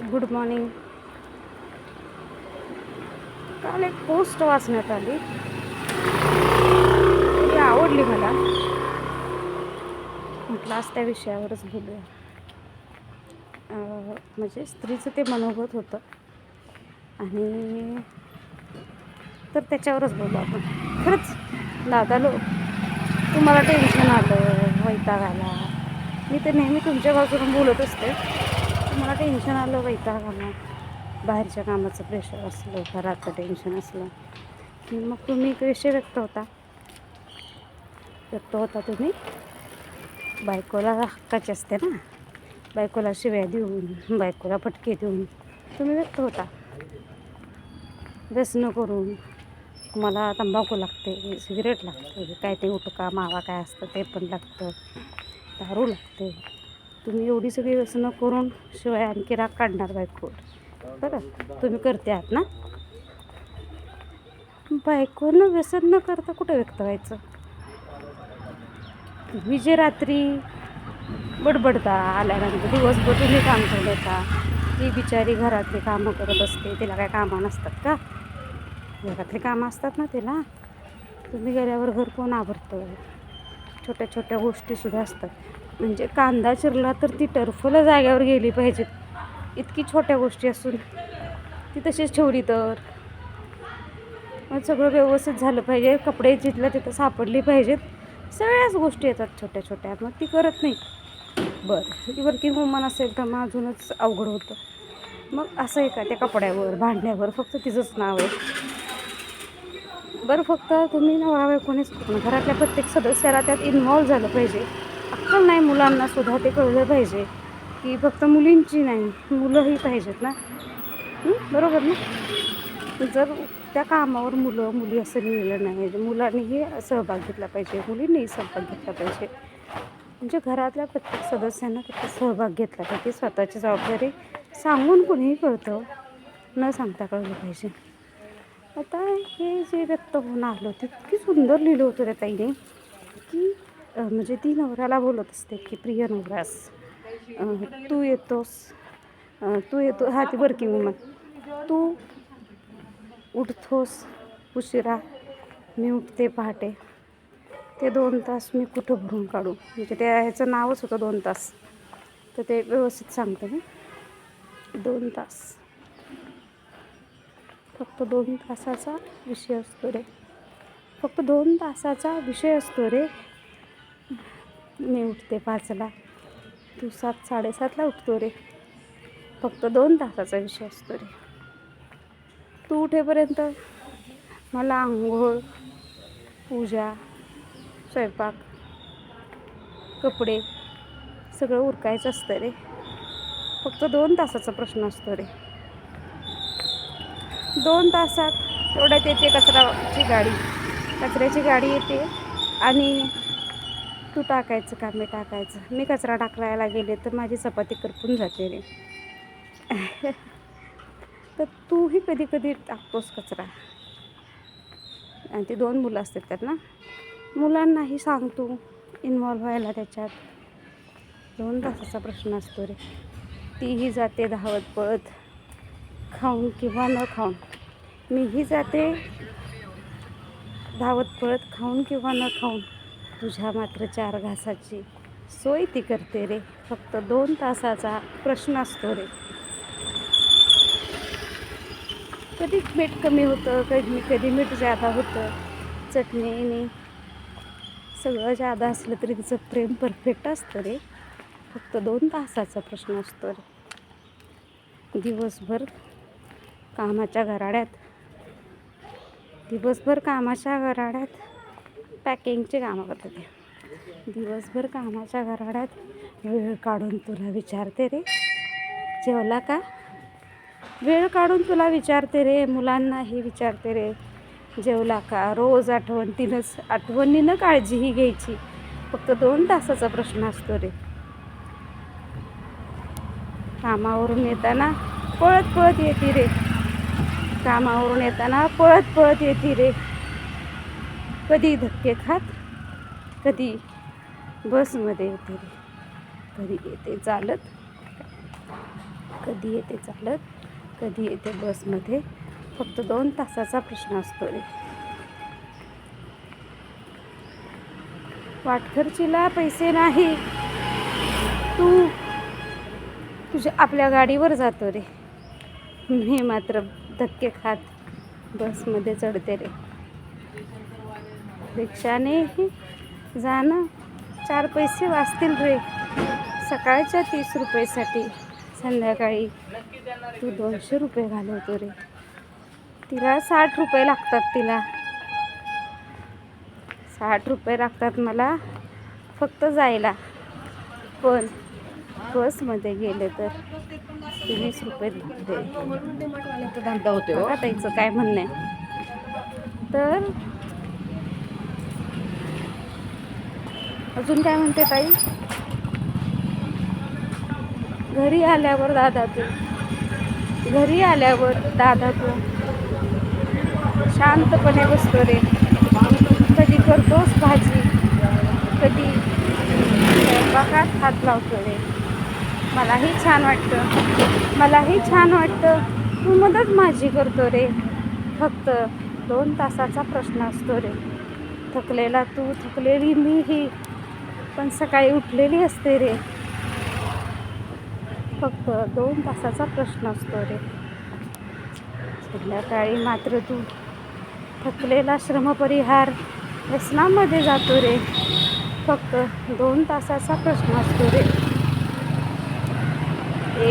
Good morning काल एक post वाचण्यात आली. ती आवडली मला. म्हटलं आज त्या विषयावरच बोलूया. म्हणजे स्त्रीचं ते मनोगत होतं. आणि तर त्याच्यावरच बोलू आपण. खरंच दादा लोक तुम्हाला टेन्शन आलं वैताग आला. मी तर नेहमी तुमच्या बाजूने बोलत असते. मला टेन्शन आलं वैताग बाहेरच्या कामाचं प्रेशर असलं घराचं टेन्शन असलं? की मग तुम्ही कसे व्यक्त होता. व्यक्त होता तुम्ही. बायकोला हक्काची असते ना. बायकोला शिव्या देऊन बायकोला फटके देऊन तुम्ही व्यक्त होता. व्यसनं करून मला तंबाखू लागते सिगरेट लागते काय ते उठका मावा काय असतं ते पण लागतं दारू लागते. तुम्ही एवढी सगळी व्यसनं करून शिवाय आणखी राग काढणार बायको बरं तुम्ही करते आहात ना? बायकोनं व्यसन न करता कुठं व्यक्त व्हायचं? तुम्ही जे रात्री बडबडता आल्यानंतर दिवसभर तुम्ही काम करता ती बिचारी घरातली कामं करत असते तिला काय कामं नसतात का? घरातली कामं असतात ना तिला? तुम्ही गेल्यावर घर कोण आवरतं? छोट्या छोट्या गोष्टीसुद्धा असतात. म्हणजे कांदा चिरला तर ती टर्फला जाग्यावर गेली पाहिजेत. इतकी छोट्या गोष्टी असून. ती तशीच ठेवली तर. मग सगळं व्यवस्थित झालं पाहिजे. कपडे जिथलं तिथं सापडली पाहिजेत. सगळ्याच गोष्टी येतात छोट्या छोट्या. मग ती करत नाही. बरं. ती वर्किंग वुमन असेल तर मग अजूनच अवघड होतं. मग असं आहे का त्या कपड्यावर भांड्यावर? फक्त तिचंच नाव आहे. बरं फक्त तुम्ही नवरा बायकोनीच घरातल्या प्रत्येक सदस्याला त्यात इन्व्हॉल्व झालं पाहिजे. अक्कल नाही मुलांना सुद्धा ते कळलं पाहिजे की फक्त मुलींची नाही मुलंही पाहिजेत ना. बरोबर ना? जर त्या कामावर मुलं मुली असं लिहिलं नाही मुलांनीही सहभाग घेतला पाहिजे मुलींनीही सहभाग घेतला पाहिजे. म्हणजे घरातल्या प्रत्येक सदस्यांना त्याचा सहभाग घेतला पाहिजे स्वतःची जबाबदारी सांगून कुणीही कळतं न सांगता कळलं पाहिजे. आता हे जे व्यक्त होऊन आलं होतं इतकी सुंदर लिहिलं होतं त्या ताईने की म्हणजे ती नवऱ्याला बोलत असते की प्रिय नवरास तू येतोस तू येतो हा ती वर्किंग वुमन तू उठतोस उशिरा मी उठते पहाटे ते दोन तास मी कुठं भरून काढू? म्हणजे त्या ह्याचं नावच होतं दोन तास. तर ते व्यवस्थित सांगते मी. दोन तास. फक्त दोन तासाचा विषय असतो रे. फक्त दोन तासाचा विषय असतो रे. मी उठते पाचला. तू सात साडेसातला उठतो रे. फक्त दोन तासाचा विषय असतो रे. तू उठेपर्यंत मला आंघोळ पूजा स्वयंपाक कपडे सगळं उरकायचं असतं रे. फक्त दोन तासाचा प्रश्न असतो रे. दोन तासात तेवढ्यात येते कचराची गाडी. कचऱ्याची गाडी येते आणि तू टाकायचं का? मी टाकायचं. मी कचरा टाकायला गेले तर माझी चपाती करपून जाते रे. तर तूही कधी कधी टाकतोस कचरा. आणि ती दोन मुलं असतात त्यांना मुलांनाही सांग तू इन्वॉल्व्ह व्हायला त्याच्यात. दोन तासाचा प्रश्न असतो रे. तीही जाते धावत पळत. खाऊन किंवा न खाऊन. मीही जाते धावत पळत खाऊन किंवा न खाऊन. तुझ्या मात्र चार घासाची सोय ती करते रे. फक्त दोन तासाचा प्रश्न असतो रे. कधी मीठ कमी होतं कधी कधी मीठ जादा होतं चटणीने सगळं जादा असलं तरी तिचं प्रेम परफेक्ट असतं रे. फक्त दोन तासाचा प्रश्न असतो रे. दिवसभर कामाच्या घराड्यात दिवसभर कामाच्या घराड्यात पॅकिंगचे कामं करते ते दिवसभर कामाच्या घराड्यात वेळ काढून तुला विचारते रे. जेवला का? वेळ काढून तुला विचारते रे मुलांनाही विचारते रे. जेवला का? रोज आठवणीनंच आठवणीनं काळजीही घ्यायची. फक्त दोन तासाचा प्रश्न असतो रे. कामावरून येताना पळत पळत येते रे. कामावरून येताना पळत पळत येते रे. कधी धक्के खात कधी बसमध्ये येते रे. कधी येते चालत कधी येते चालत कधी येते बसमध्ये. फक्त दोन तासाचा प्रश्न असतो रे. वाटखर्चीला पैसे नाही. तू तुझ्या आपल्या गाडीवर जातो रे. मी मात्र धक्के खात बसमध्ये चढते रे. रिक्षानेही जाणं. चार पैसे वाचतील रे. सकाळच्या तीस रुपयेसाठी. संध्याकाळी तू दोनशे रुपये घालवतो रे. तिला साठ रुपये लागतात तिला. साठ रुपये लागतात मला फक्त जायला. पण बसमध्ये गेले तर वीस रुपये धंदा होते हो. ताईचं काय म्हणणं आहे. तर अजून काय म्हणते ताई? घरी आल्यावर दादा तू घरी आल्यावर दादा तू शांतपणे बसतो रे. कधी करतोस भाजी? कधी स्वयंपाकात हात लावतो रे. मलाही छान वाटतं. मलाही छान वाटतं. तू मदत माझी करतो रे. फक्त दोन तासाचा प्रश्न असतो रे. थकलेला तू थकलेली मीही पण सकाळी उठलेली असते रे. फक्त दोन तासाचा प्रश्न असतो रे. संध्याकाळी मात्र तू थकलेला श्रमपरिहार व्यसनामध्ये जातो रे. फक्त दोन तासाचा प्रश्न असतो रे.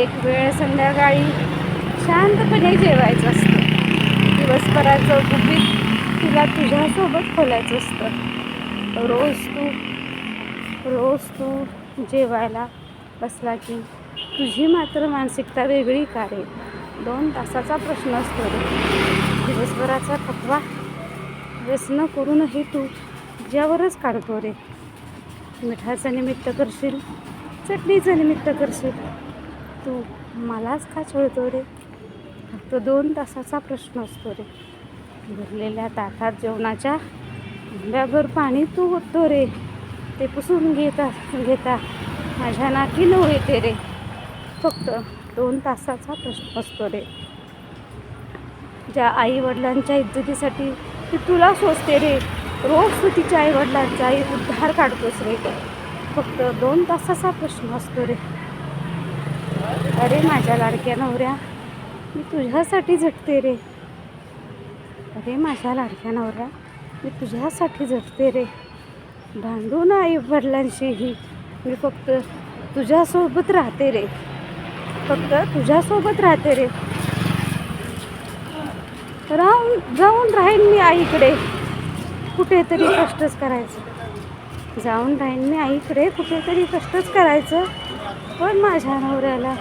एक वेळ संध्याकाळी शांतपणे जेवायचं असतं. दिवसभराचं गुपित तुला तुझ्यासोबत खोलायचं असतं. रोज तू रोज तू जेवायला बसला की तुझी मात्र मानसिकता वेगळी का रे? दोन तासाचा प्रश्न असतो रे. दिवसभराचा थकवा व्यसन करूनही तू ज्यावरच काढतो रे. मिठाचं निमित्त करशील चटणीचं निमित्त करशील. तू मलाच का छळतो रे? फक्त दोन तासाचा प्रश्न असतो रे. भरलेल्या ताटात जेवणाच्या आंब्याभर पाणी तू होतो रे. ते पुसून घेता घेता. माझ्या नाकी नऊ येते रे फक्त दोन तासाचा प्रश्न असतो रे. ज्या आई वडिलांच्या इज्जतीसाठी ती तुला सोचते रे रोज तू तिच्या आई वडिलांचा आई उद्धार काढतोस रे. फक्त दोन तासाचा प्रश्न असतो रे. अरे माझ्या लाडक्या नवऱ्या मी तुझ्यासाठी झटते रे. अरे माझ्या लाडक्या नवऱ्या मी तुझ्यासाठी झटते रे. भांडू ना आई वडिलांशीही मी फक्त तुझ्यासोबत राहते रे. फक्त तुझ्यासोबत राहते रे. राहून जाऊन राहीन मी आईकडे. कुठेतरी कष्टच करायचं. जाऊन राहीन मी आईकडे कुठेतरी कष्टच करायचं. पण माझ्या नवऱ्याला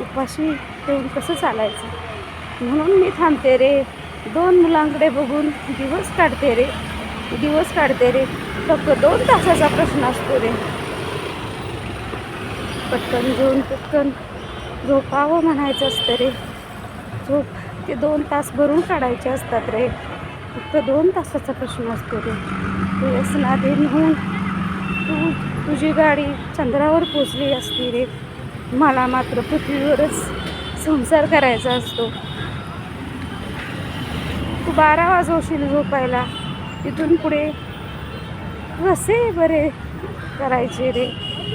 उपाशी ठेवून कसं चालायचं? म्हणून मी थांबते रे. दोन मुलांकडे बघून दिवस काढते रे. दिवस काढते रे. फक्त दोन तासाचा प्रश्न असतो रे. पटकन घेऊन पटकन. झोपावं म्हणायचं असतं रे. झोप ते दोन तास भरून काढायचे असतात रे. फक्त दोन तासाचा प्रश्न असतो रे. तू व्यसनाधीन होऊन तू तुझी गाडी चंद्रावर पोचली असती रे. मला मात्र पृथ्वीवरच संसार करायचा असतो. तू बारा वाजवशील झोपायला. तिथून पुढे. कसे बरे करायचे रे.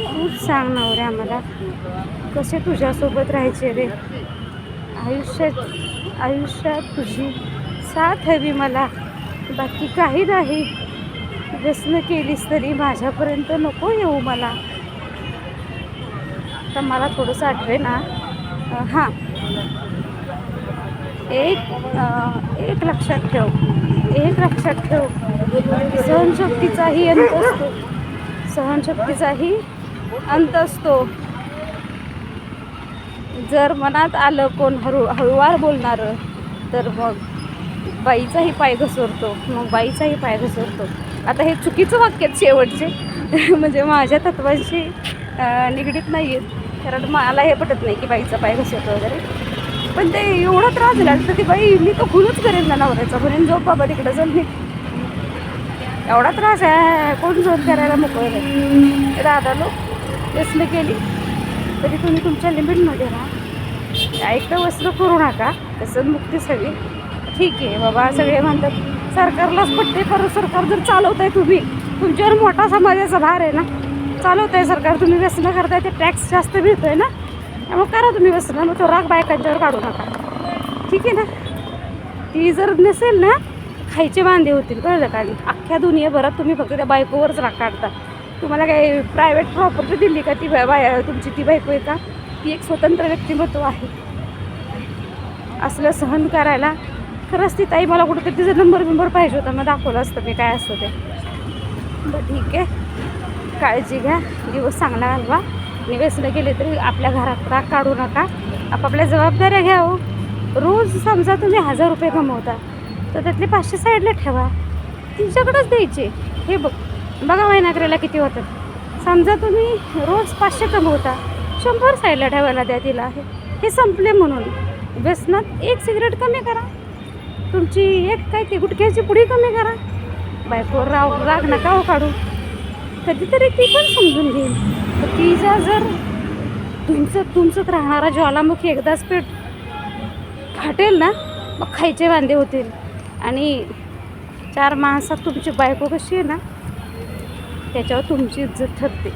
खूप सांग नवऱ्या मला. कसे तुझ्यासोबत राहायचे रे? आयुष्यात आयुष्यात तुझी साथ हवी मला. बाकी काही नाही. व्यसन केलीस तरी माझ्यापर्यंत नको येऊ मला. तर मला थोडंसं आठवे ना. हां. एक एक लक्षात ठेव. एक लक्षात ठेव. सहनशक्तीचाही अंत असतो. सहनशक्तीचाही अंत असतो. जर मनात आलं कोण हळू हळूवार बोलणारं तर मग बाईचाही पाय घसरतो. मग बाईचाही पाय घसरतो. आता हे चुकीचं वाक्य आहेत शेवटचे. म्हणजे माझ्या तत्वांशी निगडीत नाही आहेत कारण मला हे पटत नाही की बाईचा पाय घसरतो वगैरे. पण ते एवढा त्रास झाला तर ती बाई मी तो खुलच करेन ना नवऱ्याचा. म्हणून झोप बाबा तिकडं जाऊन मी एवढा त्रास आहे. कोण झोप करायला मोकळं नाही. दादा लोक व्यसन केली. तरी तुम्ही तुमच्या लिमिटमध्ये राहा. ऐकलं वस्त्र करू नका. तसं मुक्ती सगळी. ठीक आहे बाबा सगळे म्हणतात सरकारलाच पट्टे पर सरकार जर चालवत आहे तुम्ही. तुमच्यावर मोठा समाजाचा भार आहे ना. चालवत आहे सरकार. तुम्ही व्यसन करताय ते टॅक्स जास्त मिळतोय ना. त्यामुळे करा तुम्ही व्यसन मग तो राग बायकांच्यावर काढू नका. ठीक आहे ना? ती जर नसेल ना खायचे वांदे होतील कळलं का? अख्ख्या दुनियाभरात तुम्ही फक्त त्या बायकोवरच राग काढता. तुम्हाला काही प्रायव्हेट प्रॉपर्टी दिली का ती बाय बाय- तुमची ती बायको आहे का? ती एक स्वतंत्र व्यक्तिमत्व आहे. असलं सहन करायला खरंच ती ताई मला कुठंतरी तिचा नंबर बिंबर पाहिजे होता मग दाखवलं असतं मी काय असतं ते. बरं ठीक आहे. काळजी घ्या. दिवस चांगला घालवा. आणि व्यसनं गेले तरी आपल्या घरात राग काढू नका. आपापल्या जबाबदाऱ्या घ्या हो. रोज समजा तुम्ही हजार रुपये कमवता तर त्यातले पाचशे साईडला ठेवा. तिच्याकडंच द्यायचे. हे बघ बघा महिनाकऱ्याला किती होतात. समजा तुम्ही रोज पाचशे कमवता शंभर साईडला ठेवायला द्या तिला. हे हे संपले म्हणून. व्यसनात एक सिगरेट कमी करा. तुमची एक काय ती गुटख्याची पुढी कमी करा. बायकोवर राव राग नका हो काढू. कधीतरी ती पण समजून घेईल. तर तिचा जर तुमचं तुमचंच राहणारा ज्वालामुखी एकदाच पेट. फाटेल ना? मग खायचे वांदे होतील. आणि चार माणसात तुमची बायको कशी आहे ना त्याच्यावर तुमची इज्जत ठरते.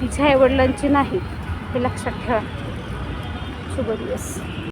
तिच्या आईवडिलांची नाही. हे लक्षात ठेवा. शुभ दिवस.